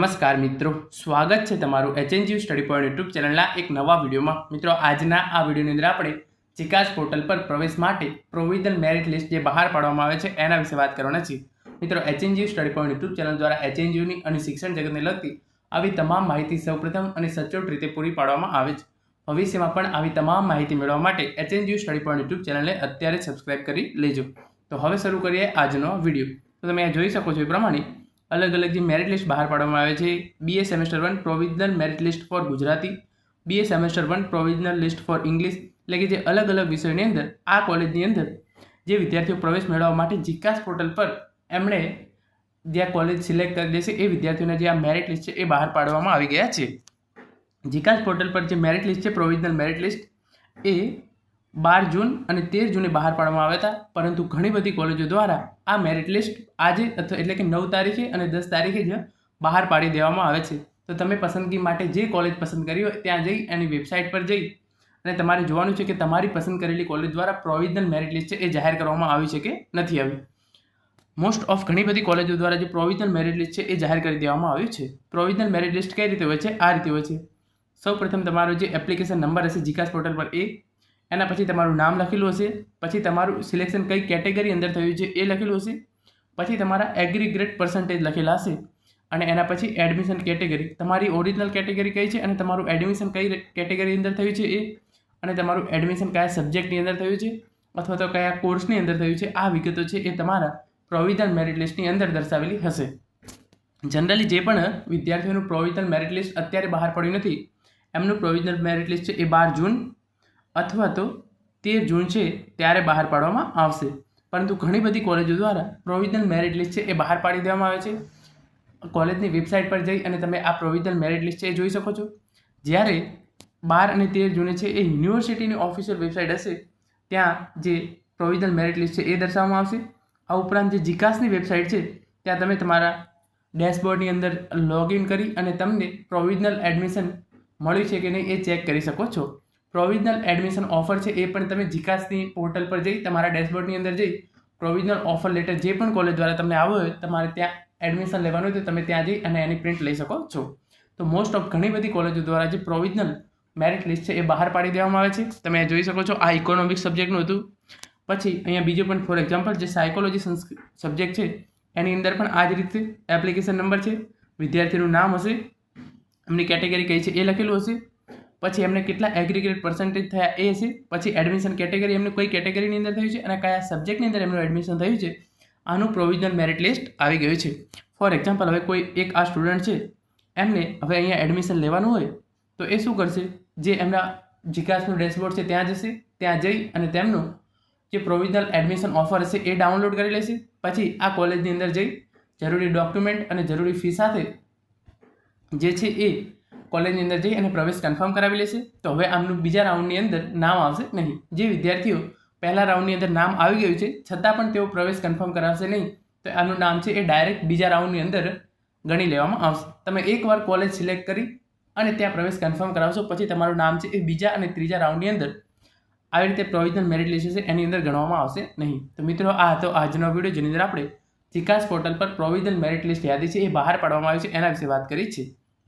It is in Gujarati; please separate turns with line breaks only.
નમસ્કાર મિત્રો. સ્વાગત છે તમારું એચએનજી સ્ટડી પોઈન્ટ યુટ્યુબ ચેનલના એક નવા વિડીયોમાં. મિત્રો, આજના આ વિડીયોની અંદર આપણે ચિકાસ પોર્ટલ પર પ્રવેશ માટે પ્રોવિઝનલ મેરિટ લિસ્ટ જે બહાર પાડવામાં આવે છે, એના વિશે વાત કરવાના છીએ. મિત્રો HNG study point YouTube channel દ્વારા એચએનજીયુની અને શિક્ષણ જગતને લગતી આવી તમામ માહિતી સૌપ્રથમ અને સચોટ રીતે પૂરી પાડવામાં આવે છે. ભવિષ્યમાં પણ આવી તમામ માહિતી મેળવવા માટે એચએનજી સ્ટડી પોઈન્ટ યુટ્યુબ ચેનલને અત્યારે સબસ્ક્રાઇબ કરી લેજો. તો હવે શરૂ કરીએ આજનો વીડિયો. તો તમે જોઈ શકો છો એ પ્રમાણે અલગ અલગ જે મેરિટ લિસ્ટ બહાર પાડવામાં આવે છે BA semester one provisional merit list for Gujarati BA semester one provisional list for English એટલે કે જે અલગ અલગ વિષયોની અંદર આ કોલેજની અંદર જે વિદ્યાર્થીઓ પ્રવેશ મેળવવા માટે જીકાસ પોર્ટલ પર એમણે જ્યાં કોલેજ સિલેક્ટ કરી દેશે, એ વિદ્યાર્થીઓને જે આ મેરિટ લિસ્ટ છે એ બહાર પાડવામાં આવી ગયા છે. જીકાસ પોર્ટલ પર જે મેરિટ લિસ્ટ છે પ્રોવિઝનલ મેરિટ લિસ્ટ એ બાર જૂન અને તેર જૂને બહાર પાડવામાં આવ્યા હતા. પરંતુ ઘણી બધી કોલેજો દ્વારા આ મેરિટ લિસ્ટ આજે અથવા એટલે કે નવ તારીખે અને દસ તારીખે જ બહાર પાડી દેવામાં આવે છે. તો તમે પસંદગી માટે જે કોલેજ પસંદ કરી હોય ત્યાં જઈ એની વેબસાઇટ પર જઈ અને તમારે જોવાનું છે કે તમારી પસંદ કરેલી કોલેજ દ્વારા પ્રોવિઝનલ મેરિટ લિસ્ટ છે એ જાહેર કરવામાં આવી છે કે નથી આવી. મોસ્ટ ઓફ ઘણી બધી કોલેજો દ્વારા જે પ્રોવિઝનલ મેરિટ લિસ્ટ છે એ જાહેર કરી દેવામાં આવ્યું છે. પ્રોવિઝનલ મેરિટ લિસ્ટ કઈ રીતે હોય છે? આ રીતે હોય છે. સૌ પ્રથમ તમારો જે એપ્લિકેશન નંબર હશે, જીકાસ પોર્ટલ પર એ એના પછી તમારું નામ લખેલું હશે, પછી તમારું સિલેક્શન કઈ કેટેગરી અંદર થયું છે એ લખેલું હશે, પછી તમારા એગ્રીગ્રેટ પર્સન્ટેજ લખેલા હશે, અને એના પછી એડમિશન કેટેગરી તમારી ઓરિજિનલ કેટેગરી કઈ છે અને તમારું એડમિશન કઈ કેટેગરી અંદર થયું છે એ, અને તમારું એડમિશન કયા સબ્જેક્ટની અંદર થયું છે, અથવા તો કયા કોર્સની અંદર થયું છે, આ વિગતો છે એ તમારા પ્રોવિઝનલ મેરિટ લિસ્ટની અંદર દર્શાવેલી હશે. જનરલી જે પણ વિદ્યાર્થીઓનું પ્રોવિઝનલ મેરિટ લિસ્ટ અત્યારે બહાર પડ્યું નથી, એમનું પ્રોવિઝનલ મેરિટ લિસ્ટ છે એ બાર જૂન અથવા તો તેર જૂન છે ત્યારે બહાર પાડવામાં આવશે. પરંતુ ઘણી બધી કોલેજો દ્વારા પ્રોવિઝનલ મેરિટ લિસ્ટ છે એ બહાર પાડી દેવામાં આવે છે. કોલેજની વેબસાઇટ પર જઈ અને તમે આ પ્રોવિઝનલ મેરિટ લિસ્ટ છે એ જોઈ શકો છો. જ્યારે બાર અને તેર જૂને છે એ યુનિવર્સિટીની ઓફિશિયલ વેબસાઇટ હશે, ત્યાં જે પ્રોવિઝનલ મેરિટ લિસ્ટ છે એ દર્શાવવામાં આવશે. આ ઉપરાંત જે જીકાસની વેબસાઇટ છે, ત્યાં તમે તમારા ડેશબોર્ડની અંદર લોગિન કરી અને તમને પ્રોવિઝનલ એડમિશન મળ્યું છે કે નહીં એ ચેક કરી શકો છો. પ્રોવિઝનલ એડમિશન ઓફર છે એ પણ તમે જીકાસની પોર્ટલ પર જઈ, તમારા ડેશબોર્ડની અંદર જઈ પ્રોવિઝનલ ઓફર લેટર જે પણ કોલેજ દ્વારા તમને આવ્યો હોય, તમારે ત્યાં એડમિશન લેવાનું હોય તો તમે ત્યાં જઈ અને એની પ્રિન્ટ લઈ શકો છો. તો મોસ્ટ ઓફ ઘણી બધી કોલેજો દ્વારા જે પ્રોવિઝનલ મેરિટ લિસ્ટ છે એ બહાર પાડી દેવામાં આવે છે. તમે જોઈ શકો છો, આ ઇકોનોમિક્સ સબ્જેક્ટનું હતું. પછી અહીંયા બીજું પણ ફોર એક્ઝામ્પલ જે સાયકોલોજી સબ્જેક્ટ છે, એની અંદર પણ આ જ રીતે એપ્લિકેશન નંબર છે. વિદ્યાર્થીનું નામ હશે. એમની કેટેગરી કઈ છે એ લખેલું હશે. પછી એમને કેટલા એગ્રીગેટ પર્સન્ટેજ થયા એ હશે પછી એડમિશન કેટેગરી એમને કઈ કેટેગરીની અંદર થયું છે અને કયા સબ્જેક્ટની અંદર એમનું એડમિશન થયું છે. આનું પ્રોવિઝનલ મેરિટ લિસ્ટ આવી ગયું છે. ફોર એક્ઝામ્પલ હવે કોઈ એક આ સ્ટુડન્ટ છે, એમને હવે અહીંયા એડમિશન લેવાનું હોય, તો એ શું કરશે? જે એમના જીકાસનું ડેશબોર્ડ છે, ત્યાં જશે, ત્યાં જઈ અને તેમનું જે પ્રોવિઝનલ એડમિશન ઓફર હશે, એ ડાઉનલોડ કરી લેશે. પછી આ કોલેજની અંદર જઈ, જરૂરી ડોક્યુમેન્ટ અને જરૂરી ફી સાથે જે છે એ કોલેજની અંદર જઈ અને પ્રવેશ કન્ફર્મ કરાવી લેશે તો હવે આમનું બીજા રાઉન્ડની અંદર નામ આવશે નહીં. જે વિદ્યાર્થીઓ પહેલા રાઉન્ડની અંદર નામ આવી ગયું છે, છતાં પણ તેઓ પ્રવેશ કન્ફર્મ કરાવશે નહીં. તો આનું નામ છે એ ડાયરેક્ટ બીજા રાઉન્ડની અંદર ગણી લેવામાં આવશે. તમે એકવાર કોલેજ સિલેક્ટ કરી અને ત્યાં પ્રવેશ કન્ફર્મ કરાવશો, પછી તમારું નામ છે એ બીજા અને ત્રીજા રાઉન્ડની અંદર આવી રીતે પ્રોવિઝનલ મેરિટ લિસ્ટ છે, એની અંદર ગણવામાં આવશે નહીં. તો મિત્રો, આ હતો આજનો વીડિયો જેની અંદર આપણે ચિકાસ પોર્ટલ પર પ્રોવિઝનલ મેરિટ લિસ્ટ યાદી છે એ બહાર પાડવામાં આવી છે, એના વિશે વાત કરી છે.